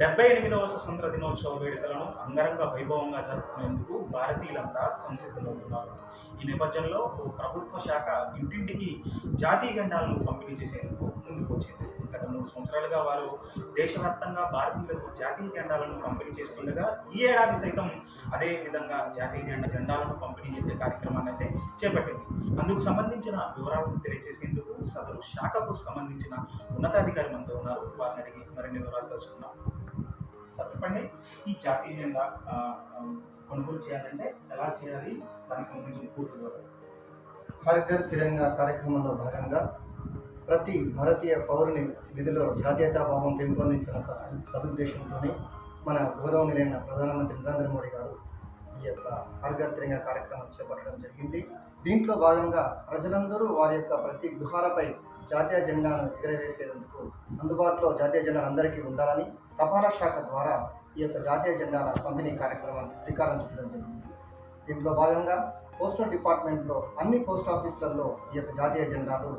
డెబ్బై ఎనిమిదవ స్వతంత్ర దినోత్సవ వేడుకలను అంగరంగ వైభవంగా జరుపుకునేందుకు భారతీయులంతా సంసిద్ధమవుతున్నారు. ఈ నేపథ్యంలో ఓ ప్రభుత్వ శాఖ ఇంటింటికి జాతీయ జెండాలను పంపిణీ చేసేందుకు ముందుకు వచ్చింది గత మూడు సంవత్సరాలుగా వారు దేశవ్యాప్తంగా భారతీయులకు జాతీయ జెండాలను పంపిణీ చేస్తుండగా ఈ ఏడాది సైతం అదే విధంగా జాతీయ జెండా జెండాలను పంపిణీ చేసే కార్యక్రమాన్ని అయితే చేపట్టింది. అందుకు సంబంధించిన వివరాలను తెలియజేసేందుకు సదరు శాఖకు సంబంధించిన ఉన్నతాధికారి మనతో ఉన్నారు. వారిని అడిగి మరిన్ని వివరాలు తెలుసుకున్నాం సార్ చెప్పండి. ఈ జాతీయ జెండా కొనుగోలు చేయాలంటే ఎలా చేయాలి? దానికి సంబంధించిన పూర్తి హర్ ఘర్ తిరంగా కార్యక్రమంలో భాగంగా ప్రతి భారతీయ పౌరుని విధిలో జాతీయతా భావం పెంపొందించిన సదుద్దేశంతోనే మన నిలైన ప్రధానమంత్రి నరేంద్ర మోడీ గారు ఈ యొక్క హర్ ఘర్ తిరంగా కార్యక్రమం చేపట్టడం జరిగింది. దీంట్లో భాగంగా ప్రజలందరూ వారి యొక్క ప్రతి గృహాలపై జాతీయ జెండాను ఎగరవేసేందుకు అందుబాటులో జాతీయ జెండాలు అందరికీ ఉండాలని తపాలా శాఖ ద్వారా ఈ యొక్క జాతీయ జెండాల పంపిణీ కార్యక్రమానికి శ్రీకారం చుట్టడం జరిగింది. దీంట్లో భాగంగా పోస్టల్ డిపార్ట్మెంట్లో అన్ని పోస్ట్ ఆఫీసులలో ఈ యొక్క జాతీయ జెండాలు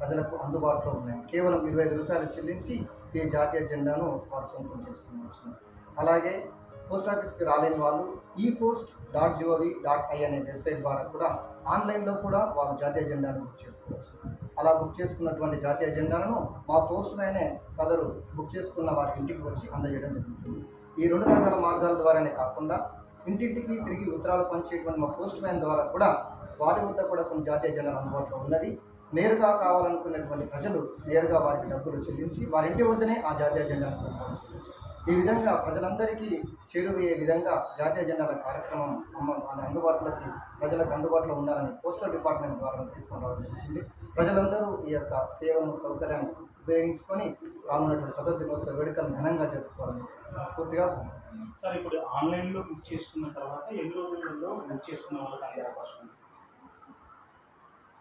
ప్రజలకు అందుబాటులో ఉన్నాయి. కేవలం ఇరవై ఐదు రూపాయలు చెల్లించి ఈ జాతీయ జెండాను వారు సొంతం చేసుకోవచ్చు అలాగే పోస్ట్ ఆఫీస్కి రాలేని వాళ్ళు ఈ post dot GOV dot I అనే వెబ్సైట్ ద్వారా కూడా ఆన్లైన్లో కూడా వారు జాతీయ జెండాను బుక్ చేసుకోవచ్చు. అలా బుక్ చేసుకున్నటువంటి జాతీయ ఎజెండాలను మా పోస్ట్ మ్యానే సదరు బుక్ చేసుకున్న వారి ఇంటికి వచ్చి అందజేయడం జరుగుతుంది. ఈ రెండు రకాల మార్గాల ద్వారానే కాకుండా ఇంటింటికి తిరిగి ఉత్తరాలు పంచేటువంటి మా పోస్ట్ మ్యాన్ ద్వారా కూడా వారి వద్ద కూడా కొన్ని జాతీయ జెండాలు అందుబాటులో ఉన్నది. నేరుగా కావాలనుకునేటువంటి ప్రజలు నేరుగా వారికి డబ్బులు చెల్లించి వారి ఇంటి వద్దనే ఆ జాతీయ జెండాను చెల్లించారు ఈ విధంగా ప్రజలందరికీ చేరువయ్యే విధంగా జాతీయ జెండాల కార్యక్రమం అందుబాటులోకి ప్రజలకు అందుబాటులో ఉండాలని పోస్టల్ డిపార్ట్మెంట్ ద్వారా తీసుకొని రావడం జరుగుతుంది ప్రజలందరూ ఈ యొక్క సేవను సౌకర్యాన్ని ఉపయోగించుకొని రానున్నటువంటి స్వతంత్ర దినోత్సవ వేడుకలను ఘనంగా జరుపుకోవాలని స్ఫూర్తిగా సార్ ఇప్పుడు ఆన్లైన్లో బుక్ చేసుకున్న తర్వాత ఎన్ని రోజులలో బుక్ చేసుకున్న వాళ్ళకి అందే అవకాశం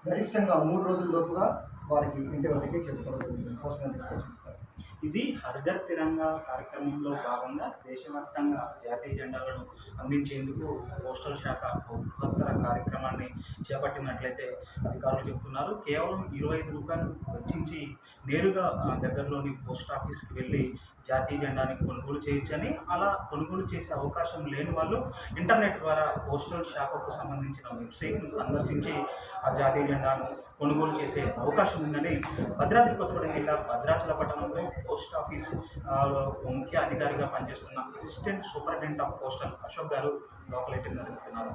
గరిష్టంగా మూడు రోజుల లోపుగా వారికి ఇంటి వద్దకే చెప్పుకోవడం పోస్ట్ మ్యాన్ తీసుకొచ్చి ఇస్తారు ఇది హర్ఘర్ తిరంగా కార్యక్రమంలో భాగంగా దేశవ్యాప్తంగా జాతీయ జెండాలను అందించేందుకు పోస్టల్ శాఖ ఒక బృహత్తర కార్యక్రమాన్ని చేపట్టినట్లయితే అధికారులు చెబుతున్నారు కేవలం ఇరవై ఐదు రూపాయలు వెచ్చించి నేరుగా దగ్గరలోని పోస్ట్ ఆఫీస్కి వెళ్ళి జాతీయ జెండాని కొనుగోలు చేయొచ్చని అలా కొనుగోలు చేసే అవకాశం లేని వాళ్ళు ఇంటర్నెట్ ద్వారా పోస్టల్ శాఖకు సంబంధించిన వెబ్సైట్ను సందర్శించి ఆ జాతీయ జెండాను కొనుగోలు చేసే అవకాశం ఉందని భద్రాద్రి కొత్తగూడెం జిల్లా భద్రాచల పట్టణంలో పోస్ట్ ఆఫీస్ ముఖ్య అధికారిగా పనిచేస్తున్న assistant superintendent of postal Ashok గారు లోకలైటింగ్ జరుగుతున్నారు